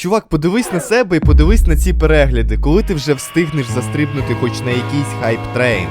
Чувак, подивись на себе і подивись на ці перегляди, коли ти вже встигнеш застрибнути хоч на якийсь хайп-трейн.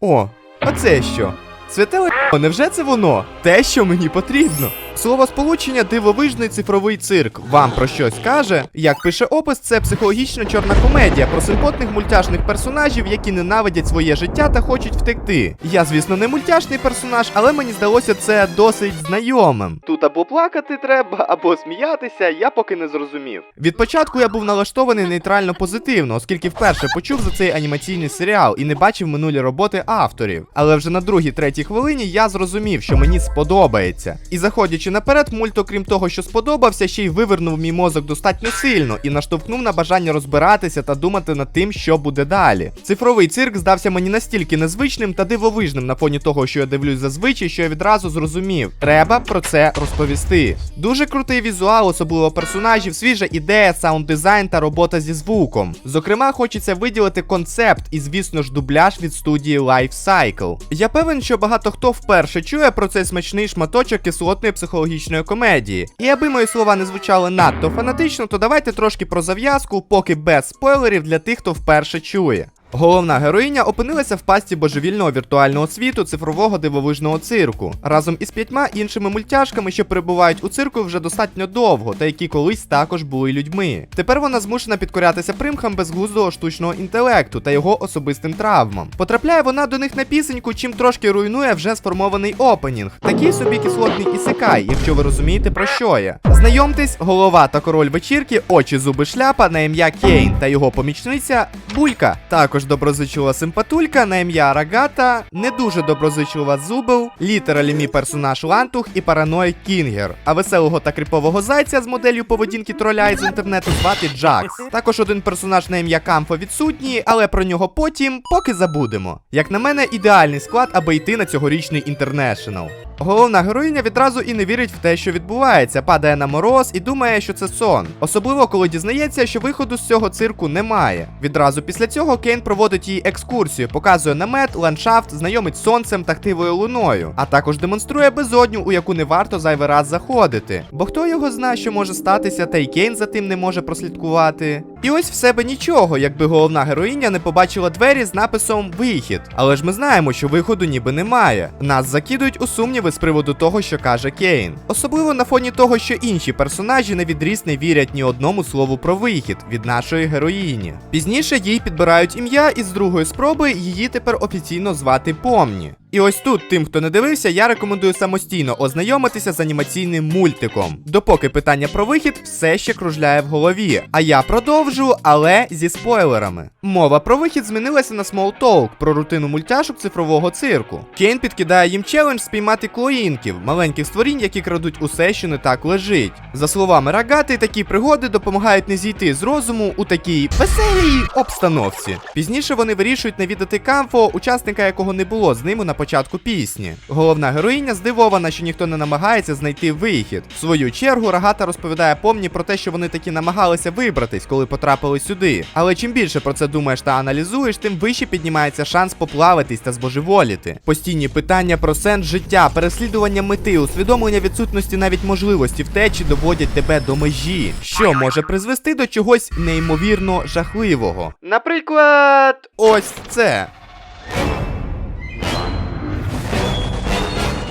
О, а це що? Святе невже це воно? Те, що мені потрібно. Слово сполучення дивовижний цифровий цирк. Вам про щось каже? Як пише опис, це психологічна чорна комедія про симпотних мультяшних персонажів, які ненавидять своє життя та хочуть втекти. Я, звісно, не мультяшний персонаж, але мені здалося це досить знайомим. Тут або плакати треба, або сміятися, я поки не зрозумів. Від початку я був налаштований нейтрально позитивно, оскільки вперше почув за цей анімаційний серіал і не бачив минулі роботи авторів. Але вже на другій третій хвилині я зрозумів, що мені сподобається. І заходячи наперед, мульт, окрім того, що сподобався, ще й вивернув мій мозок достатньо сильно і наштовхнув на бажання розбиратися та думати над тим, що буде далі. Цифровий цирк здався мені настільки незвичним та дивовижним на фоні того, що я дивлюсь зазвичай, що я відразу зрозумів. Треба про це розповісти. Дуже крутий візуал, особливо персонажів, свіжа ідея, саунд дизайн та робота зі звуком. Зокрема, хочеться виділити концепт і, звісно ж, дубляж від студії Life Cycle. Я певен, що багато хто вперше чує про цей смачний шматочок кислотної психологічної комедії. І аби мої слова не звучали надто фанатично, то давайте трошки про зав'язку, поки без спойлерів для тих, хто вперше чує. Головна героїня опинилася в пасті божевільного віртуального світу цифрового дивовижного цирку разом із п'ятьма іншими мультяшками, що перебувають у цирку вже достатньо довго, та які колись також були людьми. Тепер вона змушена підкорятися примхам безглуздого штучного інтелекту та його особистим травмам. Потрапляє вона до них на пісеньку, чим трошки руйнує вже сформований опенінг. Такий собі кислотний ісикай, якщо ви розумієте про що я. Знайомтесь, голова та король вечірки, очі зуби шляпа на ім'я Кейн та його помічниця Булька. Також доброзичлива симпатулька на ім'я Рагата, не дуже доброзичлива Зубел, літера мій персонаж Лантух і параноїк Кінгер. А веселого та кріпового зайця з моделлю поведінки троля із інтернету звати Джакс. Також один персонаж на ім'я Камфо відсутній, але про нього потім поки забудемо. Як на мене, ідеальний склад, аби йти на цьогорічний інтернешнл. Головна героїня відразу і не вірить в те, що відбувається, падає на мороз і думає, що це сон. Особливо, коли дізнається, що виходу з цього цирку немає. Відразу після цього Кейн проводить їй екскурсію, показує намет, ландшафт, знайомить сонцем та хтивою луною, а також демонструє безодню, у яку не варто зайвий раз заходити. Бо хто його знає, що може статися, та й Кейн за тим не може прослідкувати. І ось в себе нічого, якби головна героїня не побачила двері з написом Вихід. Але ж ми знаємо, що виходу ніби немає. Нас закидують у сумніви з приводу того, що каже Кейн. Особливо на фоні того, що інші персонажі на відріз не вірять ні одному слову про вихід від нашої героїні. Пізніше їй підбирають ім'я, і з другої спроби її тепер офіційно звати Помні. І ось тут, тим, хто не дивився, я рекомендую самостійно ознайомитися з анімаційним мультиком. Допоки питання про вихід все ще кружляє в голові. А я продовжу, але зі спойлерами. Мова про вихід змінилася на Talk, про рутину мультяшок цифрового цирку. Кейн підкидає їм челендж спіймати клоїнків, маленьких створінь, які крадуть усе, що не так лежить. За словами Рагати, такі пригоди допомагають не зійти з розуму у такій веселій обстановці. Пізніше вони вирішують навідати Камфо, учасника якого не було з ними на початку пісні. Головна героїня здивована, що ніхто не намагається знайти вихід. В свою чергу Рагата розповідає помні про те, що вони таки намагалися вибратись, коли потрапили сюди. Але чим більше про це думаєш та аналізуєш, тим вище піднімається шанс поплавитись та збожеволіти. Постійні питання про сенс життя, переслідування мети, усвідомлення відсутності навіть можливості втечі доводять тебе до межі, що може призвести до чогось неймовірно жахливого. Наприклад, ось це.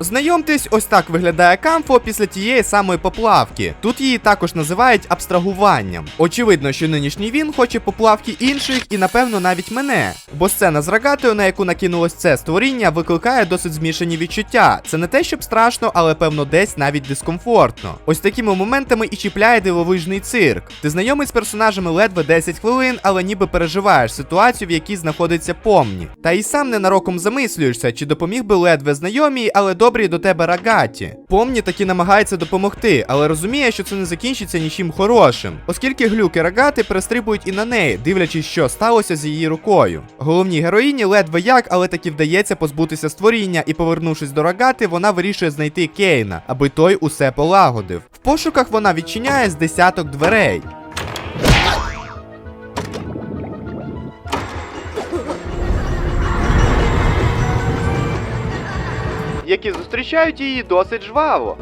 Знайомтесь, ось так виглядає камфо після тієї самої поплавки. Тут її також називають абстрагуванням. Очевидно, що нинішній він хоче поплавки інших і, напевно, навіть мене. Бо сцена з рогатою, на яку накинулось це створіння, викликає досить змішані відчуття. Це не те, щоб страшно, але певно десь навіть дискомфортно. Ось такими моментами і чіпляє дивовижний цирк. Ти знайомий з персонажами ледве 10 хвилин, але ніби переживаєш ситуацію, в якій знаходиться помні. Та і сам ненароком замислюєшся, чи допоміг би ледве знайомій, але добрій до тебе рагаті. Помні таки намагається допомогти, але розуміє, що це не закінчиться нічим хорошим, оскільки глюки рогати перестрибують і на неї, дивлячись, що сталося з її рукою. Головній героїні ледве як, але таки вдається позбутися створіння, і, повернувшись до рогати, вона вирішує знайти Кейна, аби той усе полагодив. В пошуках вона відчиняє з десяток дверей. Які зустрічають її досить жваво.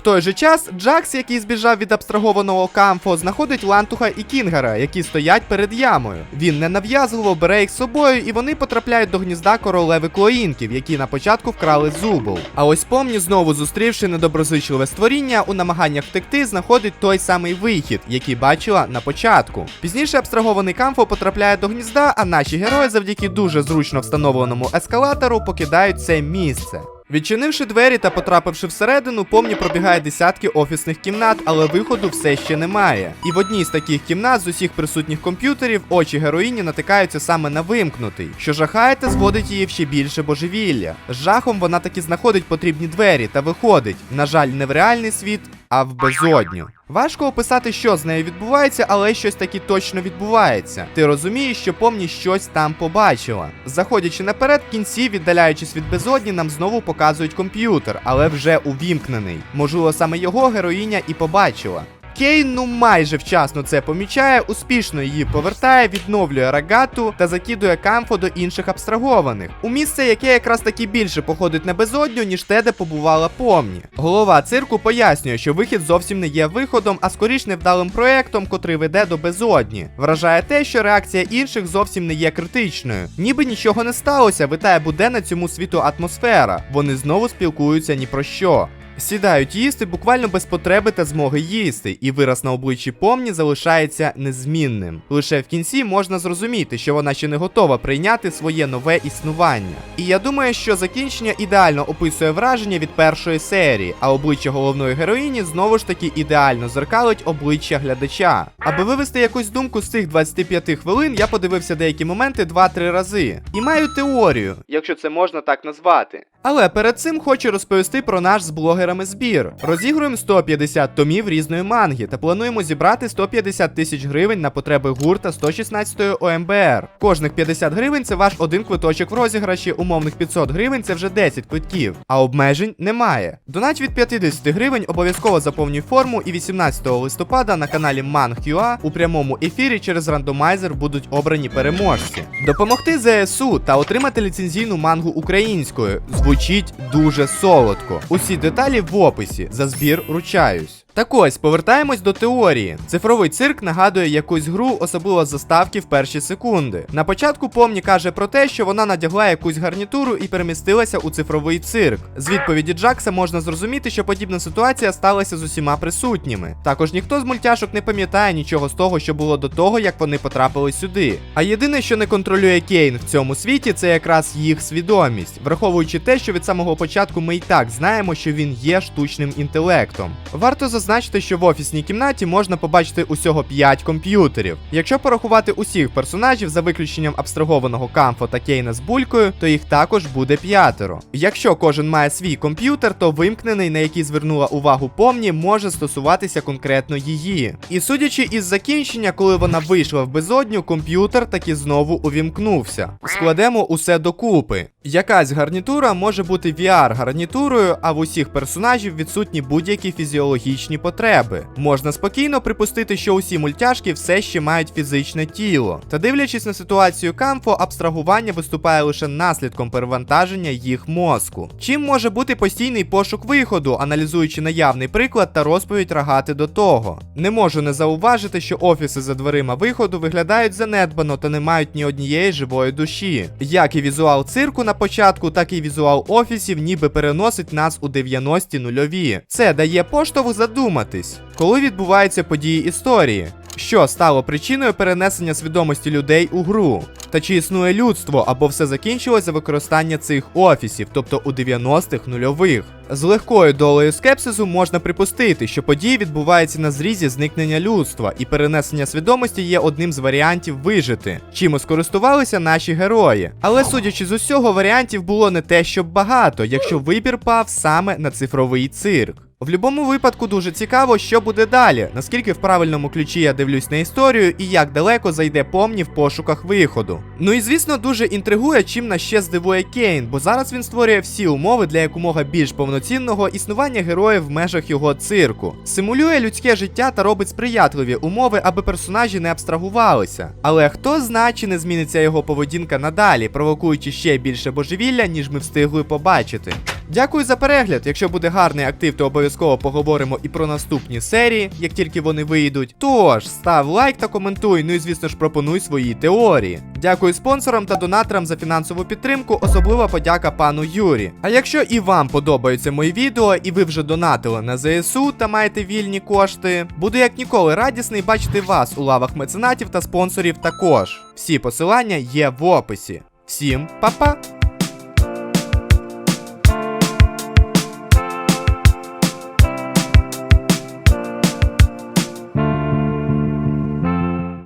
В той же час Джакс, який збіжав від абстрагованого камфо, знаходить Лантуха і Кінгера, які стоять перед ямою. Він ненав'язливо бере їх з собою, і вони потрапляють до гнізда королеви Клоїнків, які на початку вкрали зубов. А ось помні, знову зустрівши недоброзичливе створіння, у намаганнях втекти, знаходить той самий вихід, який бачила на початку. Пізніше абстрагований камфо потрапляє до гнізда, а наші герої завдяки дуже зручно встановленому ескалатору покидають це місце. Відчинивши двері та потрапивши всередину, помні пробігає десятки офісних кімнат, але виходу все ще немає. І в одній з таких кімнат з усіх присутніх комп'ютерів очі героїні натикаються саме на вимкнутий, що жахає та зводить її в ще більше божевілля. З жахом вона таки знаходить потрібні двері та виходить. На жаль, не в реальний світ, а в безодню. Важко описати, що з нею відбувається, але щось таки точно відбувається. Ти розумієш, що помні щось там побачила. Заходячи наперед, кінці, віддаляючись від безодні, нам знову показують комп'ютер, але вже увімкнений. Можливо, саме його героїня і побачила. Кейн ну майже вчасно це помічає, успішно її повертає, відновлює рагату та закидує камфо до інших абстрагованих. У місце, яке якраз таки більше походить на безодню, ніж те, де побувала помні. Голова цирку пояснює, що вихід зовсім не є виходом, а скоріш невдалим проектом, котрий веде до безодні. Вражає те, що реакція інших зовсім не є критичною. Ніби нічого не сталося, витає буденна цьому світу атмосфера. Вони знову спілкуються ні про що. Сідають їсти буквально без потреби та змоги їсти, і вираз на обличчі помні залишається незмінним. Лише в кінці можна зрозуміти, що вона ще не готова прийняти своє нове існування. І я думаю, що закінчення ідеально описує враження від першої серії, а обличчя головної героїні знову ж таки ідеально зеркалить обличчя глядача. Аби вивести якусь думку з цих 25 хвилин, я подивився деякі моменти 2-3 рази. І маю теорію, якщо це можна так назвати. Але перед цим хочу розповісти про наш з блогерами збір. Розігруємо 150 томів різної манги та плануємо зібрати 150 тисяч гривень на потреби гурта 116 ОМБР. Кожних 50 гривень це ваш один квиточок в розіграші, умовних 500 гривень це вже 10 квитків, а обмежень немає. Донать від 50 гривень обов'язково заповнюй форму і 18 листопада на каналі ManQA у прямому ефірі через рандомайзер будуть обрані переможці. Допомогти ЗСУ та отримати ліцензійну мангу українською звучить дуже солодко. Усі деталі в описі. За збір ручаюсь. Так ось, повертаємось до теорії. Цифровий цирк нагадує якусь гру, особливо з заставки в перші секунди. На початку помні каже про те, що вона надягла якусь гарнітуру і перемістилася у цифровий цирк. З відповіді Джакса можна зрозуміти, що подібна ситуація сталася з усіма присутніми. Також ніхто з мультяшок не пам'ятає нічого з того, що було до того, як вони потрапили сюди. А єдине, що не контролює Кейн в цьому світі, це якраз їх свідомість, враховуючи те, що від самого початку ми і так знаємо, що він є штучним інтелектом. Варто зазначити, що в офісній кімнаті можна побачити усього 5 комп'ютерів. Якщо порахувати усіх персонажів за виключенням абстрагованого камфо та Кейна з булькою, то їх також буде п'ятеро. Якщо кожен має свій комп'ютер, то вимкнений, на який звернула увагу помні, може стосуватися конкретно її. І судячи із закінчення, коли вона вийшла в безодню, комп'ютер таки знову увімкнувся. Складемо усе докупи. Якась гарнітура може бути VR-гарнітурою, а в усіх персонажів відсутні будь-які фізіологічні потреби. Можна спокійно припустити, що усі мультяшки все ще мають фізичне тіло. Та дивлячись на ситуацію камфо, абстрагування виступає лише наслідком перевантаження їх мозку. Чим може бути постійний пошук виходу, аналізуючи наявний приклад та розповідь рагати до того. Не можу не зауважити, що офіси за дверима виходу виглядають занедбано та не мають ні однієї живої душі. Як і візуал цирку на початку, так і візуал офісів ніби переносить нас у 90-ті нульові. Це дає поштовх задуматись, коли відбуваються події історії. Що стало причиною перенесення свідомості людей у гру? Та чи існує людство або все закінчилось за використання цих офісів, тобто у 90-х нульових? З легкою долею скепсису можна припустити, що події відбуваються на зрізі зникнення людства, і перенесення свідомості є одним з варіантів вижити, чим скористувалися наші герої. Але судячи з усього, варіантів було не те, щоб багато, якщо вибір пав саме на цифровий цирк. В будь-якому випадку дуже цікаво, що буде далі, наскільки в правильному ключі я дивлюсь на історію і як далеко зайде помні в пошуках виходу. Ну і звісно, дуже інтригує, чим нас ще здивує Кейн, бо зараз він створює всі умови для якомога більш повноцінного існування героїв в межах його цирку, симулює людське життя та робить сприятливі умови, аби персонажі не абстрагувалися. Але хто знає, чи не зміниться його поведінка надалі, провокуючи ще більше божевілля, ніж ми встигли побачити. Дякую за перегляд. Якщо буде гарний актив, то обов'язково поговоримо і про наступні серії, як тільки вони вийдуть. Тож, став лайк та коментуй, ну і звісно ж пропонуй свої теорії. Дякую спонсорам та донаторам за фінансову підтримку, особлива подяка пану Юрі. А якщо і вам подобаються мої відео, і ви вже донатили на ЗСУ та маєте вільні кошти, буду як ніколи радісний бачити вас у лавах меценатів та спонсорів також. Всі посилання є в описі. Всім па-па!